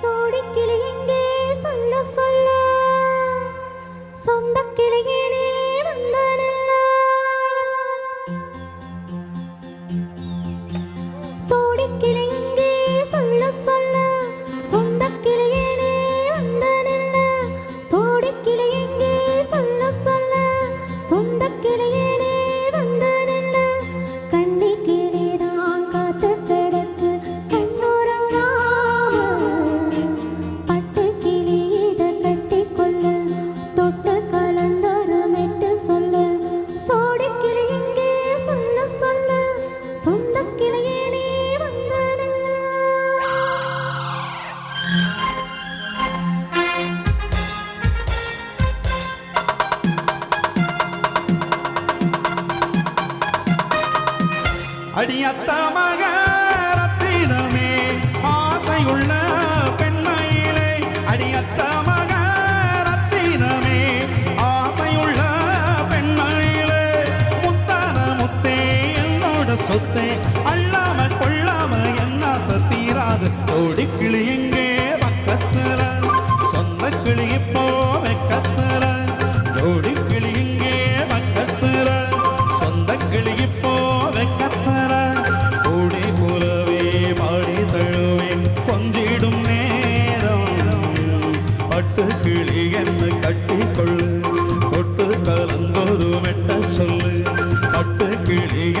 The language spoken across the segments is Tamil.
சோடி கிளி எங்கே சொல்ல சொல்ல. சொந்த கிளி அடியத்த மக ரத்தினமே ஆசையுள்ள பெண்மையிலே அடியத்த மக ரத்தினமே ஆசையுள்ள பெண்மையிலே முத்தான முத்தே என்னோட சொத்தே அல்லாம கொள்ளாம என்ன சத்தீராது ஓடி கிளி எங்கே பக்கத்துல சொந்த கிளி இப்போ வெக்கத்துல கொஞ்சிடும் நேரம். பட்டு கிளி என்று கட்டிக்கொள்ளு. தொட்டு கலந்தொரு மெட்ட சொல்லு. பட்டு கிளி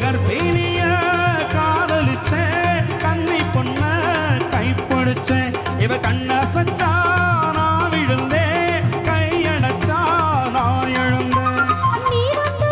கர்ப்பிணிய காதலிச்ச கன்னி பொண்ண கைப்பிடிச்ச இவ கண்ண சச்சா நான் விழுந்தேன் கையடைச்சா நான் எழுந்தேன். நீ வந்து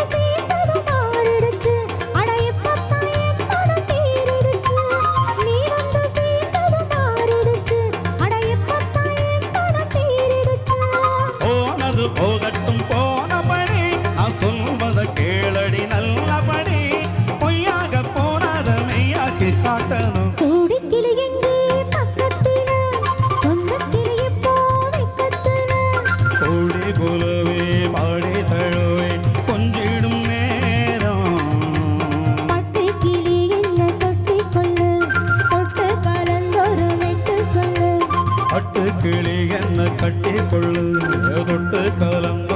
கிளி என்ன கட்டி கொள்ளு? தொட்டு கலந்தொரு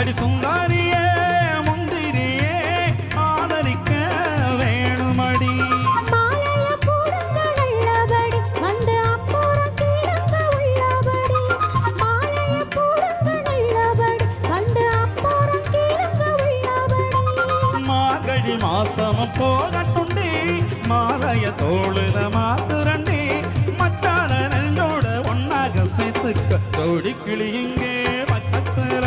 அடி சுந்தாரியே முந்திரியே ஆதரிக்க வேணுமடி. மாசம் போகட்டுண்டி மாலைய தோளுல மாத்துரண்டி மச்சான நெஞ்சோட ஒன்னாக சேர்த்துக்க தோடி கிளி இங்கே பக்கத்துல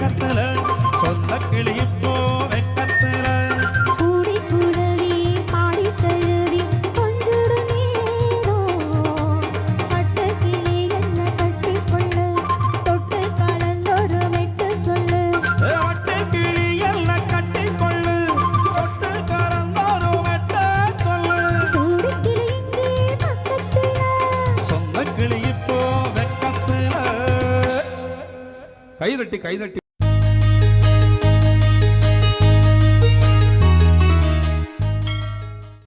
பக்கத்துல சொந்த கிளி இப்போ வெக்கத்துல கூடி குழவி பாடி தழுவி கொஞ்சுடு நேரம் பட்டு கிளி என்ன கட்டிக்கொள்ளு தொட்டு கலந்தொரு மெட்டு சொல்லு. வட்டு கிளி எல்லாம் கட்டி கொள்ளு தொட்டு கலந்தோரு வெட்ட சொல்லு. சூடி கிளி பக்கத்துல. சொந்த கிளி இப்போ வெக்கத்துல கைதட்டி கைதட்டி